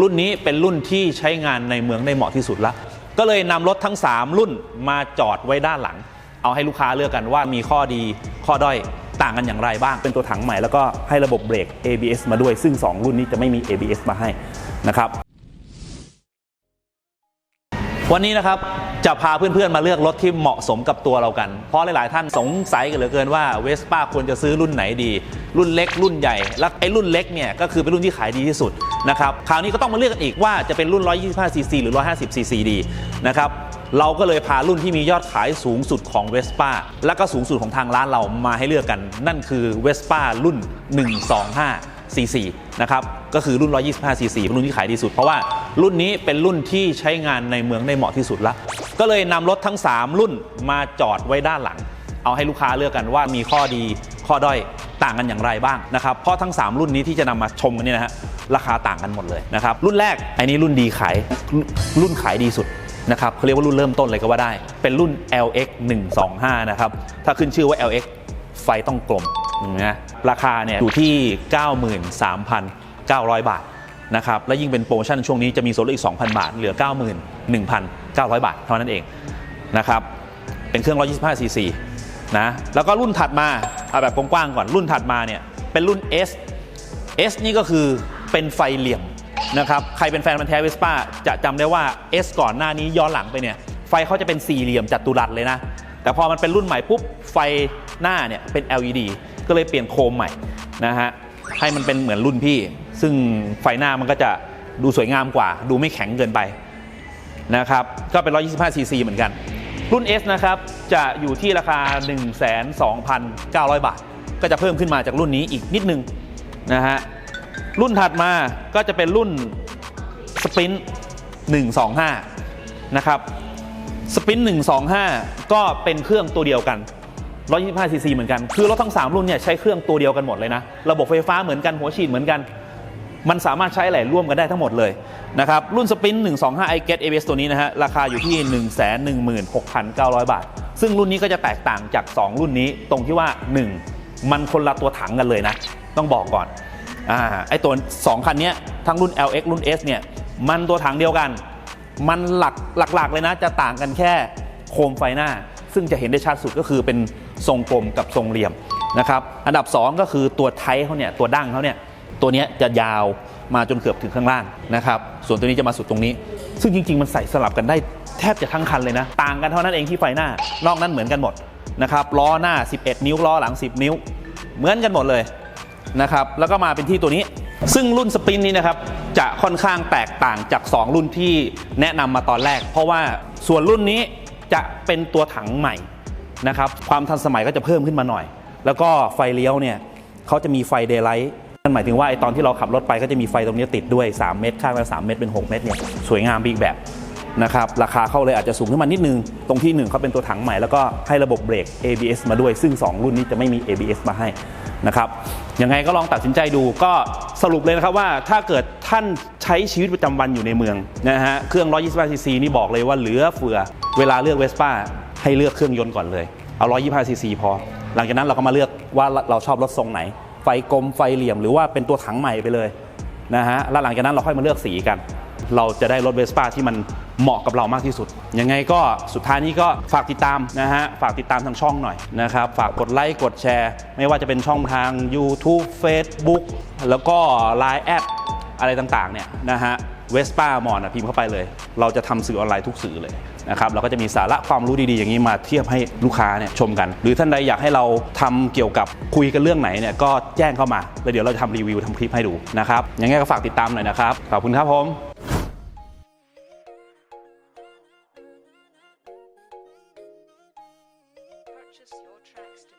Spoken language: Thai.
รุ่นนี้เป็นรุ่นที่ใช้งานในเมืองได้เหมาะที่สุดละก็เลยนำรถทั้ง 3 รุ่นมาจอดไว้ด้านหลัง เอาให้ลูกค้าเลือกกันว่ามีข้อดีข้อด้อยต่างกันอย่างไรบ้าง เป็นตัวถังใหม่แล้วก็ให้ระบบเบรก ABS มาด้วย ซึ่ง 2 รุ่นนี้จะไม่มี ABS มาให้นะครับ วันนี้นะครับจะพาเพื่อนๆมาเลือกรถที่เหมาะสมกับตัวเรากัน เพราะหลายๆท่านสงสัยกันเหลือเกินว่าเวสป้าควรจะซื้อรุ่นไหนดี รุ่นเล็กรุ่นใหญ่ และไอ้รุ่นเล็กเนี่ยก็คือเป็นรุ่นที่ขายดีที่สุดนะครับคราวนี้ก็ต้องมาเลือกกันอีกว่าจะเป็นรุ่น 125cc หรือ 150cc ดีนะครับเราก็เลยพารุ่นที่มียอดขายสูงสุดของ Vespa และก็สูงสุดของทางร้านเรามาให้เลือกกัน นั่นคือ Vespa รุ่น 125 cc นะครับก็คือรุ่น 125 cc เป็นรุ่นที่ขายดีสุดเพราะว่า รุ่นนี้เป็นรุ่นที่ใช้งานในเมืองได้เหมาะที่สุดละก็เลยนำรถทั้ง 3 รุ่นมาจอดไว้ด้านหลัง เอาให้ลูกค้าเลือกกันว่ามีข้อดีข้อด้อยต่างกันอย่างไรบ้างนะครับเพราะทั้ง 3 รุ่นนี้ที่จะนำมาชมกันเนี่ยนะฮะราคาต่างกันหมดเลยนะครับรุ่นแรกไอ้นี้รุ่นดีขายรุ่นขายดีสุดนะครับเขาเรียกว่ารุ่นเริ่มต้นเลยก็ว่าได้ เป็นรุ่น LX 125นะครับถ้าขึ้นชื่อว่า LX ไฟต้องกลมนะราคาเนี่ยอยู่ที่ 93,900 บาท นะครับและยิ่งเป็นโปรโมชั่นช่วงนี้จะมีส่วนลดอีก 2,000 บาท เหลือ 91,900 บาท เท่านั้นเองนะครับเป็นเครื่อง 125 cc นะแล้วก็รุ่นถัดมาเอาแบบกว้างๆก่อนรุ่นถัดมาเนี่ยเป็นรุ่น S S นี่ก็คือเป็นไฟเหลี่ยมนะครับใครเป็นแฟนมันแท้เวสป้าจะจำได้ว่า S ก่อนหน้านี้ย้อนหลังไปเนี่ยไฟเขาจะเป็นสี่เหลี่ยมจัตุรัสเลยนะ แต่พอมันเป็นรุ่นใหม่ปุ๊บไฟหน้าเนี่ยเป็น LED ก็เลยเปลี่ยนโคมใหม่นะฮะให้มันเป็นเหมือนรุ่นพี่ ซึ่งไฟหน้ามันก็จะดูสวยงามกว่า ดูไม่แข็งเกินไปนะครับ ก็เป็น 125 cc เหมือนกัน รุ่น S นะครับจะอยู่ที่ราคา 12,900 บาท ก็จะเพิ่มขึ้นมาจากรุ่นนี้อีกนิดนึงนะฮะรุ่นถัดมาก็จะเป็นรุ่นสป i น125 นะครับสปิน125 ก็เป็นเครื่องตัวเดียวกัน 125ซีซีเหมือนกัน คือรถทั้ง 3 รุ่นเนี่ยใช้เครื่องตัวเดียวกันหมดเลยนะ ระบบไฟฟ้าเหมือนกัน หัวฉีดเหมือนกัน มันสามารถใช้อะไรร่วมกันได้ทั้งหมดเลยนะครับรุ่นสปิน125 i get ABS ตัวนี้นะฮะราคาอยู่ที่ 116,900 บาท ซึ่งรุ่นนี้ก็จะแตกต่างจาก 2 รุ่นนี้ตรงที่ว่า 1 มันคนละตัวถังกันเลยนะ ต้องบอกก่อนอ่าไอตัว 2 คันนี้ทั้งรุ่น LX รุ่น S เนี่ยมันตัวถังเดียวกัน มันหลักหลักๆเลยนะ จะต่างกันแค่โคมไฟหน้า ซึ่งจะเห็นได้ชัดสุดก็คือเป็นทรงกลมกับทรงเหลี่ยมนะครับอันดับ 2 ก็คือตัวไทเขาเนี่ยตัวดั้งเขาเนี่ย ตัวนี้จะยาวมาจนเกือบถึงข้างล่างนะครับ ส่วนตัวนี้จะมาสุดตรงนี้ ซึ่งจริง ๆ มันใส่สลับกันได้แทบจะทั้งคันเลยนะ ต่างกันเท่านั้นเองที่ไฟหน้า นอกนั้นเหมือนกันหมดนะครับ ล้อหน้า 11 นิ้ว ล้อหลัง 10 นิ้ว เหมือนกันหมดเลยนะครับ แล้วก็มาเป็นที่ตัวนี้ ซึ่งรุ่นสปรินนี้นะครับ จะค่อนข้างแตกต่างจาก 2 รุ่นที่แนะนำมาตอนแรก เพราะว่าส่วนรุ่นนี้จะเป็นตัวถังใหม่นะครับ ความทันสมัยก็จะเพิ่มขึ้นมาหน่อย แล้วก็ไฟเลี้ยวเนี่ยเขาจะมีไฟเดย์ไลท์ นั่นหมายถึงว่าไอตอนที่เราขับรถไปก็จะมีไฟตรงนี้ติดด้วย 3 เมตร ข้างละ3เมตรเป็น 6 เมตรเนี่ยสวยงามไปอีกแบบนะครับราคาเข้าเลยอาจจะสูงขึ้นมานิดนึง ตรงที่ 1เขาเป็นตัวถังใหม่แล้วก็ให้ระบบเบรก ABS มาด้วย ซึ่ง 2 รุ่นนี้จะไม่มี ABS มาให้นะครับยังไงก็ลองตัดสินใจดูก็สรุปเลยนะครับว่าถ้าเกิดท่านใช้ชีวิตประจำวันอยู่ในเมืองนะฮะเครื่อง 125 cc นี่บอกเลยว่าเหลือเฟือ เวลาเลือกเวสป้าให้เลือกเครื่องยนต์ก่อนเลยเอา 125 cc พอ หลังจากนั้นเราก็มาเลือกว่าเราชอบรถทรงไหน ไฟกลมไฟเหลี่ยมหรือว่าเป็นตัวถังใหม่ไปเลยนะฮะแล้วหลังจากนั้นเราค่อยมาเลือกสีกัน เราจะได้รถเวสป้าที่มันเหมาะกับเรามากที่สุด ยังไงก็สุดท้ายนี้ก็ฝากติดตามนะฮะ ฝากติดตามทางช่องหน่อยนะครับ ฝากกดไลค์ กดแชร์ ไม่ว่าจะเป็นช่องทาง YouTube Facebook แล้วก็ Line แอดอะไรต่างๆเนี่ยนะฮะ เวสป้ามอนพิมพ์เข้าไปเลย เราจะทำสื่อออนไลน์ทุกสื่อเลยนะครับเราก็จะมีสาระความรู้ดีๆอย่างนี้มาเทียบให้ลูกค้าเนี่ยชมกัน หรือท่านใดอยากให้เราทำเกี่ยวกับคุยกันเรื่องไหนเนี่ยก็แจ้งเข้ามาแล้วเดี๋ยวเราจะทำรีวิวทำคลิปให้ดูนะครับยังไงก็ฝากติดตามหน่อยนะครับขอบคุณครับผม Purchase your tracks to